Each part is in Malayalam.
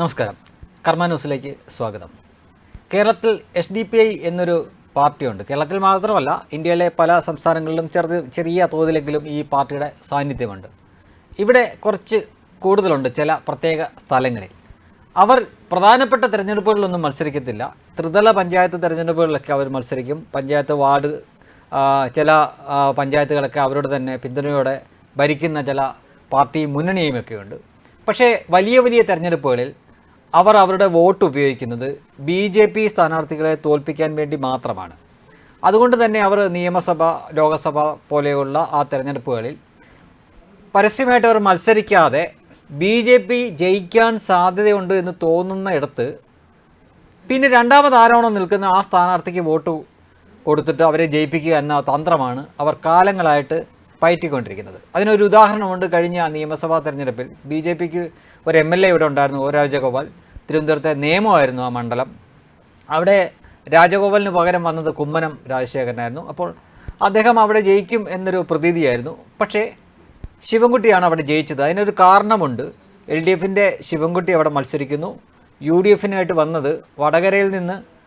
നമസ്കാരം. കർമ്മ ന്യൂസിലേക്ക് സ്വാഗതം. കേരളത്തിൽ എസ് ഡി പി ഐ എന്നൊരു പാർട്ടിയുണ്ട്. കേരളത്തിൽ മാത്രമല്ല ഇന്ത്യയിലെ പല സംസ്ഥാനങ്ങളിലും ചെറുത് ചെറിയ തോതിലെങ്കിലും ഈ പാർട്ടിയുടെ സാന്നിധ്യമുണ്ട്. ഇവിടെ കുറച്ച് കൂടുതലുണ്ട് ചില പ്രത്യേക സ്ഥലങ്ങളിൽ. അവർ പ്രധാനപ്പെട്ട തിരഞ്ഞെടുപ്പുകളിലൊന്നും മത്സരിക്കത്തില്ല. ത്രിതല പഞ്ചായത്ത് തിരഞ്ഞെടുപ്പുകളിലൊക്കെ അവർ മത്സരിക്കും. പഞ്ചായത്ത് വാർഡ് ചില പഞ്ചായത്തുകളൊക്കെ അവരുടെ തന്നെ പിന്തുണയോടെ ഭരിക്കുന്ന ചില പാർട്ടി മുന്നണിയുമൊക്കെയുണ്ട്. പക്ഷേ വലിയ വലിയ തെരഞ്ഞെടുപ്പുകളിൽ അവർ അവരുടെ വോട്ട് ഉപയോഗിക്കുന്നത് ബി ജെ പി സ്ഥാനാർത്ഥികളെ തോൽപ്പിക്കാൻ വേണ്ടി മാത്രമാണ്. അതുകൊണ്ട് തന്നെ അവർ നിയമസഭ ലോകസഭ പോലെയുള്ള ആ തെരഞ്ഞെടുപ്പുകളിൽ പരസ്യമായിട്ട് അവർ മത്സരിക്കാതെ ബി ജെ പി ജയിക്കാൻ സാധ്യതയുണ്ട് എന്ന് തോന്നുന്ന ഇടത്ത് പിന്നെ രണ്ടാമത് ആരോണം നിൽക്കുന്ന ആ സ്ഥാനാർത്ഥിക്ക് വോട്ട് കൊടുത്തിട്ട് അവരെ ജയിപ്പിക്കുക എന്ന തന്ത്രമാണ് അവർ കാലങ്ങളായിട്ട് പയറ്റിക്കൊണ്ടിരിക്കുന്നത്. അതിനൊരു ഉദാഹരണമുണ്ട്. കഴിഞ്ഞ നിയമസഭാ തെരഞ്ഞെടുപ്പിൽ ബി ജെ പിക്ക് ഒരു എം എൽ എ ഇവിടെ ഉണ്ടായിരുന്നു ഒ രാജഗോപാൽ. തിരുവനന്തപുരത്തെ നിയമമായിരുന്നു ആ മണ്ഡലം. അവിടെ രാജഗോപാലിന് പകരം വന്നത് കുമ്മനം രാജശേഖരനായിരുന്നു. അപ്പോൾ അദ്ദേഹം അവിടെ ജയിക്കും എന്നൊരു പ്രതീതിയായിരുന്നു. പക്ഷേ ശിവൻകുട്ടിയാണ് അവിടെ ജയിച്ചത്. അതിനൊരു കാരണമുണ്ട്. എൽ ഡി എഫിന്റെ ശിവൻകുട്ടി അവിടെ മത്സരിക്കുന്നു. യു ഡി എഫിനായിട്ട് വന്നത് വടകരയിൽ നിന്ന്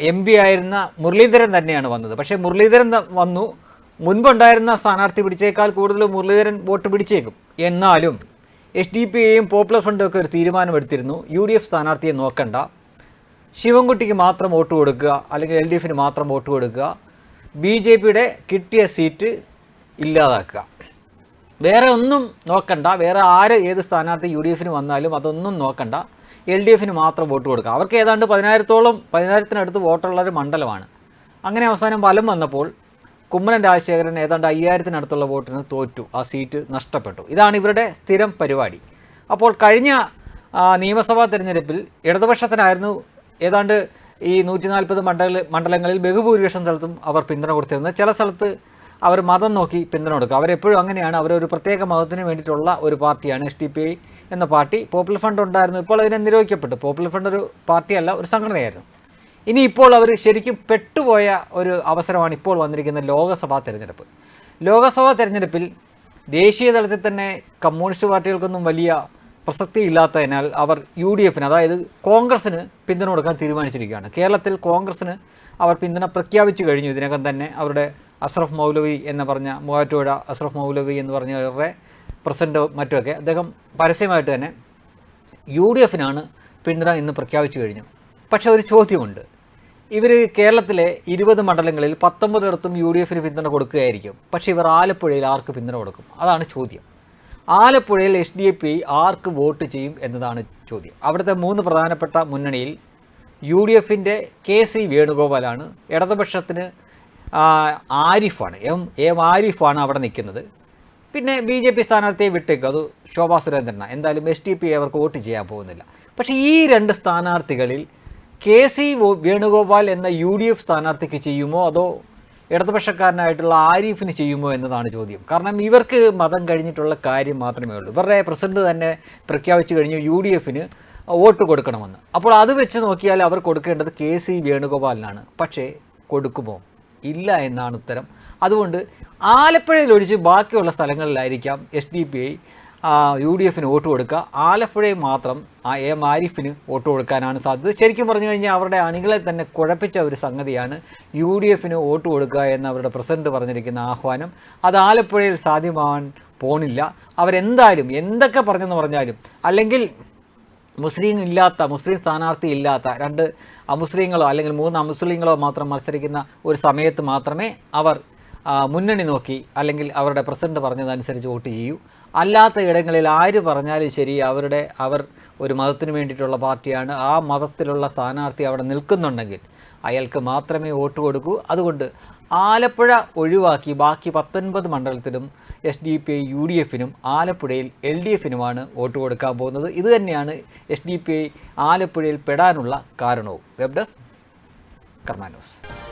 എം പി ആയിരുന്ന മുരളീധരൻ തന്നെയാണ് വന്നത്. പക്ഷേ മുരളീധരൻ വന്നു. മുൻപുണ്ടായിരുന്ന സ്ഥാനാർത്ഥി പിടിച്ചേക്കാൾ കൂടുതൽ മുരളീധരൻ വോട്ട് പിടിച്ചേക്കും. എന്നാലും എസ് ഡി പി എയും പോപ്പുലർ ഫ്രണ്ടും ഒക്കെ ഒരു തീരുമാനമെടുത്തിരുന്നു. യു ഡി എഫ് സ്ഥാനാർത്ഥിയെ നോക്കണ്ട. ശിവൻകുട്ടിക്ക് മാത്രം വോട്ട് കൊടുക്കുക അല്ലെങ്കിൽ എൽ ഡി എഫിന് മാത്രം വോട്ട് കൊടുക്കുക ബി ജെ പിയുടെ കിട്ടിയ സീറ്റ് ഇല്ലാതാക്കുക. വേറെ ഒന്നും നോക്കണ്ട. വേറെ ആര് ഏത് സ്ഥാനാർത്ഥി യു ഡി എഫിന് വന്നാലും അതൊന്നും നോക്കണ്ട. എൽ ഡി എഫിന് മാത്രം വോട്ട് കൊടുക്കുക. അവർക്ക് ഏതാണ്ട് പതിനായിരത്തോളം പതിനായിരത്തിനടുത്ത് വോട്ടുള്ള ഒരു മണ്ഡലമാണ്. അങ്ങനെ അവസാനം ഫലം വന്നപ്പോൾ കുമ്മനം രാജശേഖരൻ ഏതാണ്ട് അയ്യായിരത്തിനടുത്തുള്ള വോട്ടിന് തോറ്റു. ആ സീറ്റ് നഷ്ടപ്പെട്ടു. ഇതാണ് ഇവരുടെ സ്ഥിരം പരിപാടി. അപ്പോൾ കഴിഞ്ഞ നിയമസഭാ തിരഞ്ഞെടുപ്പിൽ ഇടതുപക്ഷത്തിനായിരുന്നു ഏതാണ്ട് ഈ നൂറ്റി നാൽപ്പത് മണ്ഡല മണ്ഡലങ്ങളിൽ ബഹുഭൂരിപക്ഷം സ്ഥലത്തും അവർ പിന്തുണ കൊടുത്തിരുന്നത്. ചില സ്ഥലത്ത് അവർ മതം നോക്കി പിന്തുണ കൊടുക്കുക അവരെപ്പോഴും അങ്ങനെയാണ്. അവരൊരു പ്രത്യേക മതത്തിന് വേണ്ടിയിട്ടുള്ള ഒരു പാർട്ടിയാണ് എസ് പി ഐ എന്ന പാർട്ടി. പോപ്പുലർ ഫണ്ട് ഉണ്ടായിരുന്നു. ഇപ്പോൾ അതിനെ നിരോധിക്കപ്പെട്ടു. പോപ്പുലർ ഫണ്ട് ഒരു പാർട്ടിയല്ല ഒരു സംഘടനയായിരുന്നു. ഇനി ഇപ്പോൾ അവർ ശരിക്കും പെട്ടുപോയ ഒരു അവസരമാണ് ഇപ്പോൾ വന്നിരിക്കുന്ന ലോകസഭാ തെരഞ്ഞെടുപ്പ്. ലോകസഭാ തെരഞ്ഞെടുപ്പിൽ ദേശീയ തലത്തിൽ തന്നെ കമ്മ്യൂണിസ്റ്റ് പാർട്ടികൾക്കൊന്നും വലിയ പ്രസക്തി ഇല്ലാത്തതിനാൽ അവർ യു ഡി എഫിന് അതായത് കോൺഗ്രസ്സിന് പിന്തുണ കൊടുക്കാൻ തീരുമാനിച്ചിരിക്കുകയാണ്. കേരളത്തിൽ കോൺഗ്രസ്സിന് അവർ പിന്തുണ പ്രഖ്യാപിച്ചു കഴിഞ്ഞു. ഇതിനകം തന്നെ അവരുടെ അഷ്റഫ് മൗലവി എന്ന് പറഞ്ഞ മൂവാറ്റുപുഴ അഷ്റഫ് മൗലവി എന്ന് പറഞ്ഞവരുടെ പ്രസിഡന്റോ മറ്റുമൊക്കെ അദ്ദേഹം പരസ്യമായിട്ട് തന്നെ യു ഡി എഫിനാണ് പിന്തുണ ഇന്ന് പ്രഖ്യാപിച്ചു കഴിഞ്ഞു. പക്ഷേ ഒരു ചോദ്യമുണ്ട്. ഇവർ കേരളത്തിലെ ഇരുപത് മണ്ഡലങ്ങളിൽ പത്തൊമ്പതിടത്തും യു ഡി എഫിന് പിന്തുണ കൊടുക്കുകയായിരിക്കും. പക്ഷേ ഇവർ ആലപ്പുഴയിൽ ആർക്ക് പിന്തുണ കൊടുക്കും? അതാണ് ചോദ്യം. ആലപ്പുഴയിൽ എസ് ഡി എ പി ആർക്ക് വോട്ട് ചെയ്യും എന്നതാണ് ചോദ്യം. അവിടുത്തെ മൂന്ന് പ്രധാനപ്പെട്ട മുന്നണിയിൽ യു ഡി എഫിന്റെ കെ സി വേണുഗോപാലാണ്. ഇടതുപക്ഷത്തിന് ആരിഫാണ്. എം എം ആരിഫാണ് അവിടെ നിൽക്കുന്നത്. പിന്നെ ബി ജെ പി സ്ഥാനാർത്ഥിയെ വിട്ടേക്കും. അത് ശോഭാ സുരേന്ദ്രനാണ്. എന്തായാലും എസ് ഡി പി അവർക്ക് വോട്ട് ചെയ്യാൻ പോകുന്നില്ല. പക്ഷേ ഈ രണ്ട് സ്ഥാനാർത്ഥികളിൽ കെ സി വേണുഗോപാൽ എന്ന യു ഡി എഫ് സ്ഥാനാർത്ഥിക്ക് ചെയ്യുമോ? അതോ ഇടതുപക്ഷക്കാരനായിട്ടുള്ള ആരിഫിന് ചെയ്യുമോ എന്നതാണ് ചോദ്യം. കാരണം ഇവർക്ക് മതം കഴിഞ്ഞിട്ടുള്ള കാര്യം മാത്രമേ ഉള്ളൂ. ഇവരുടെ പ്രസിഡന്റ് തന്നെ പ്രഖ്യാപിച്ചു കഴിഞ്ഞു യു ഡി എഫിന് വോട്ട് കൊടുക്കണമെന്ന്. അപ്പോൾ അത് വെച്ച് നോക്കിയാൽ അവർ കൊടുക്കേണ്ടത് കെ സി വേണുഗോപാലിനാണ്. പക്ഷേ കൊടുക്കുമോ? ഇല്ല എന്നാണ് ഉത്തരം. അതുകൊണ്ട് ആലപ്പുഴയിൽ ഒഴിച്ച് ബാക്കിയുള്ള സ്ഥലങ്ങളിലായിരിക്കാം S D P I U D എഫിന് വോട്ട് കൊടുക്കുക. ആലപ്പുഴയിൽ മാത്രം ആ എം ആരിഫിന് വോട്ട് കൊടുക്കാനാണ് സാധ്യത. ശരിക്കും പറഞ്ഞു കഴിഞ്ഞാൽ അവരുടെ അണികളെ തന്നെ കുഴപ്പിച്ച ഒരു സംഗതിയാണ് യു ഡി എഫിന് വോട്ട് കൊടുക്കുക എന്ന് അവരുടെ പ്രസിഡന്റ് പറഞ്ഞിരിക്കുന്ന ആഹ്വാനം. അത് ആലപ്പുഴയിൽ സാധ്യമാവാൻ പോണില്ല. അവരെന്തായാലും എന്തൊക്കെ പറഞ്ഞെന്ന് പറഞ്ഞാലും അല്ലെങ്കിൽ മുസ്ലിം ഇല്ലാത്ത മുസ്ലിം സ്ഥാനാർത്ഥി ഇല്ലാത്ത രണ്ട് അമുസ്ലിങ്ങളോ അല്ലെങ്കിൽ മൂന്ന് അമുസ്ലിങ്ങളോ മാത്രം മത്സരിക്കുന്ന ഒരു സമയത്ത് മാത്രമേ അവർ മുന്നണി നോക്കി അല്ലെങ്കിൽ അവരുടെ പ്രസിഡന്റ് പറഞ്ഞതനുസരിച്ച് വോട്ട് ചെയ്യൂ. അല്ലാത്ത ഇടങ്ങളിൽ ആര് പറഞ്ഞാലും ശരി അവരുടെ അവർ ഒരു മതത്തിന് വേണ്ടിയിട്ടുള്ള പാർട്ടിയാണ്. ആ മതത്തിലുള്ള സ്ഥാനാർത്ഥി അവിടെ നിൽക്കുന്നുണ്ടെങ്കിൽ അയാൾക്ക് മാത്രമേ വോട്ട് കൊടുക്കൂ. അതുകൊണ്ട് ആലപ്പുഴ ഒഴിവാക്കി ബാക്കി പത്തൊൻപത് മണ്ഡലത്തിലും S D P I U D എഫിനും ആലപ്പുഴയിൽ എൽ ഡി എഫിനുമാണ് വോട്ട് കൊടുക്കാൻ പോകുന്നത്. ഇത് തന്നെയാണ് എസ് ഡി പി ഐ ആലപ്പുഴയിൽ പെടാനുള്ള കാരണവും. Web desk കർമാനോസ്